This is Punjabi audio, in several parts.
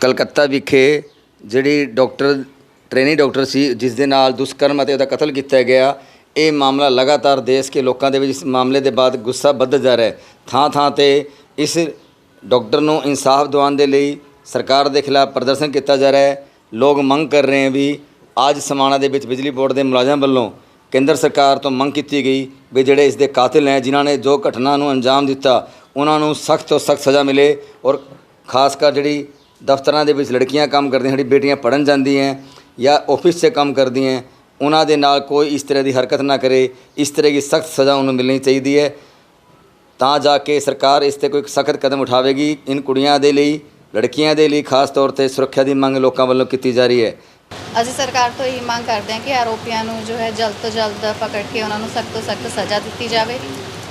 ਕਲਕੱਤਾ ਕਲਕੱਤਾ ਵਿਖੇ ਜਿਹੜੀ ਡਾਕਟਰ ਟ੍ਰੇਨੀ ਡਾਕਟਰ ਸੀ ਜਿਸ ਦੇ ਨਾਲ ਦੁਸ਼ਕਰਮ ਅਤੇ ਉਹਦਾ ਕਤਲ ਕੀਤਾ ਗਿਆ ਇਹ ਮਾਮਲਾ ਲਗਾਤਾਰ ਦੇਸ਼ ਕੇ ਲੋਕਾਂ ਦੇ ਵਿੱਚ ਇਸ ਮਾਮਲੇ ਦੇ ਬਾਅਦ ਗੁੱਸਾ ਵੱਧ ਜਾ ਰਿਹਾ ਹੈ। ਥਾਂ ਥਾਂ ਤੇ ਇਸ ਡਾਕਟਰ ਨੂੰ ਇਨਸਾਫ ਦਿਵਾਉਣ ਦੇ ਲਈ ਸਰਕਾਰ ਦੇ ਖਿਲਾਫ ਪ੍ਰਦਰਸ਼ਨ ਕੀਤਾ ਜਾ ਰਿਹਾ ਹੈ। ਲੋਕ ਮੰਗ ਕਰ ਰਹੇ ਹਨ ਵੀ ਅੱਜ ਸਮਾਣਾ ਦੇ ਵਿੱਚ ਬਿਜਲੀ ਬੋਰਡ ਦੇ ਮੁਲਾਜ਼ਮ ਵੱਲੋਂ ਕੇਂਦਰ ਸਰਕਾਰ ਤੋਂ ਮੰਗ ਕੀਤੀ ਗਈ ਵੀ ਜਿਹੜੇ ਇਸ ਦੇ ਕਾਤਿਲ ਹੈ, ਜਿਨ੍ਹਾਂ ਨੇ ਜੋ ਘਟਨਾ ਨੂੰ ਅੰਜਾਮ ਦਿੱਤਾ, ਉਹਨਾਂ ਨੂੰ ਸਖਤ ਤੋਂ ਸਖਤ ਸਜ਼ਾ ਮਿਲੇ ਔਰ ਖਾਸ ਕਰ ਜਿਹੜੀ ਦਫ਼ਤਰਾਂ ਦੇ ਵਿੱਚ ਲੜਕੀਆਂ ਕੰਮ ਕਰਦੀਆਂ ਸਾਡੀ ਬੇਟੀਆਂ ਪੜਨ ਜਾਂਦੀਆਂ ਜਾਂ ਆਫਿਸ 'ਚ ਕੰਮ ਕਰਦੀਆਂ ਉਹਨਾਂ ਦੇ ਨਾਲ ਕੋਈ ਇਸ ਤਰ੍ਹਾਂ ਦੀ ਹਰਕਤ ਨਾ ਕਰੇ, ਇਸ ਤਰ੍ਹਾਂ ਦੀ ਸਖਤ ਸਜ਼ਾ ਉਹਨੂੰ ਮਿਲਣੀ ਚਾਹੀਦੀ ਹੈ। ਤਾਂ ਜਾ ਕੇ ਸਰਕਾਰ ਇਸ ਤੇ ਕੋਈ ਸਖਤ ਕਦਮ ਉਠਾਵੇਗੀ। ਇਨ ਕੁੜੀਆਂ ਦੇ ਲਈ, ਲੜਕੀਆਂ ਦੇ ਲਈ ਖਾਸ ਤੌਰ ਤੇ ਸੁਰੱਖਿਆ ਦੀ ਮੰਗ ਲੋਕਾਂ ਵੱਲੋਂ ਕੀਤੀ ਜਾ ਰਹੀ ਹੈ। ਅਸੀਂ ਸਰਕਾਰ ਤੋਂ ਇਹੀ ਮੰਗ ਕਰਦੇ ਹਾਂ ਕਿ ਆਰੋਪੀਆਂ ਨੂੰ ਜੋ ਹੈ ਜਲਦ ਤੋਂ ਜਲਦ ਪਕੜ ਕੇ ਉਹਨਾਂ ਨੂੰ ਸਖਤ ਤੋਂ ਸਖਤ ਸਜ਼ਾ ਦਿੱਤੀ ਜਾਵੇ।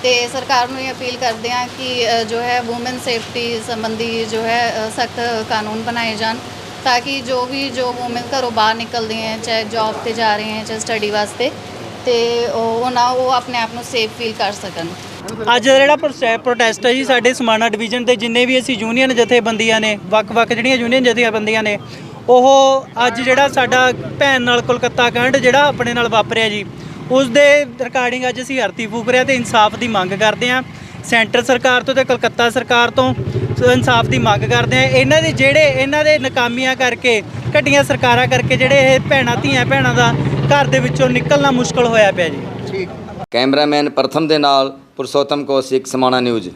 ਤੇ ਸਰਕਾਰ ਨੂੰ ਇਹ ਅਪੀਲ ਕਰਦੇ ਹਾਂ ਕਿ ਜੋ ਹੈ ਔਮਨ ਸੇਫਟੀ ਸੰਬੰਧੀ ਜੋ ਹੈ ਸਖਤ ਕਾਨੂੰਨ ਬਣਾਏ ਜਾਣ। ਤਾਂ ਕਿ ਜੋ ਵੀ, ਜੋ ਔਮਨ ਘਰੋਂ ਬਾਹਰ ਨਿਕਲਦੇ ਹੈ, ਚਾਹੇ ਜੌਬ ਤੇ ਜਾ ਰਹੇ ਹੈ, ਚਾਹੇ ਸਟੱਡੀ ਵਾਸਤੇ, ਤੇ ਉਹ ਨਾ ਉਹ ਆਪਣੇ ਆਪ ਨੂੰ ਸੇਫ ਫੀਲ ਕਰ ਸਕਣ। ਅੱਜ ਦਾ ਜਿਹੜਾ ਪ੍ਰੋਸੈ- ਪ੍ਰੋਟੈਸਟ ਹੈ ਜੀ, ਸਾਡੇ ਸਮਾਣਾ ਡਿਵੀਜ਼ਨ ਦੇ ਜਿੰਨੇ ਵੀ ਅਸੀਂ ਯੂਨੀਅਨ ਜਥੇਬੰਦੀਆਂ ਨੇ, ਵੱਖ-ਵੱਖ ਜਿਹੜੀਆਂ ਯੂਨੀਅਨ ਜਥੇਬੰਦੀਆਂ ਨੇ, ਉਹ ਅੱਜ ਜਿਹੜਾ ਸਾਡਾ ਭੈਣ ਨਾਲ ਕੋਲਕਾਤਾ ਕਾਂਡ ਜਿਹੜਾ ਆਪਣੇ ਨਾਲ ਵਾਪਰਿਆ ਜੀ ਉਸ ਦੇ ਰਿਕਾਰਡਿੰਗ ਅੱਜ ਅਸੀਂ ਹਰਤੀ ਫੂਕ ਰਿਹਾ ਤੇ ਇਨਸਾਫ ਦੀ ਮੰਗ ਕਰਦੇ ਹਾਂ। ਸੈਂਟਰ ਸਰਕਾਰ ਤੋਂ ਤੇ ਕਲਕੱਤਾ ਸਰਕਾਰ ਤੋਂ ਇਨਸਾਫ ਦੀ ਮੰਗ ਕਰਦੇ ਹਾਂ ਇਹਨਾਂ ਦੇ ਜਿਹੜੇ ਇਹਨਾਂ ਦੇ ਨਾਕਾਮੀਆਂ ਕਰਕੇ, ਘਟੀਆਂ ਸਰਕਾਰਾਂ ਕਰਕੇ ਜਿਹੜੇ ਇਹ ਭੈਣਾਂ, ਧੀਆਂ ਭੈਣਾਂ ਦਾ ਘਰ ਦੇ ਵਿੱਚੋਂ ਨਿਕਲਣਾ ਮੁਸ਼ਕਲ ਹੋਇਆ ਪਿਆ ਜੀ। ਕੈਮਰਾਮੈਨ ਪ੍ਰਥਮ ਦੇ ਨਾਲ ਪੁਰਸ਼ੋਤਮ ਕੌਸ਼ਿਕ ਸਮਾਣਾ ਨਿਊਜ਼।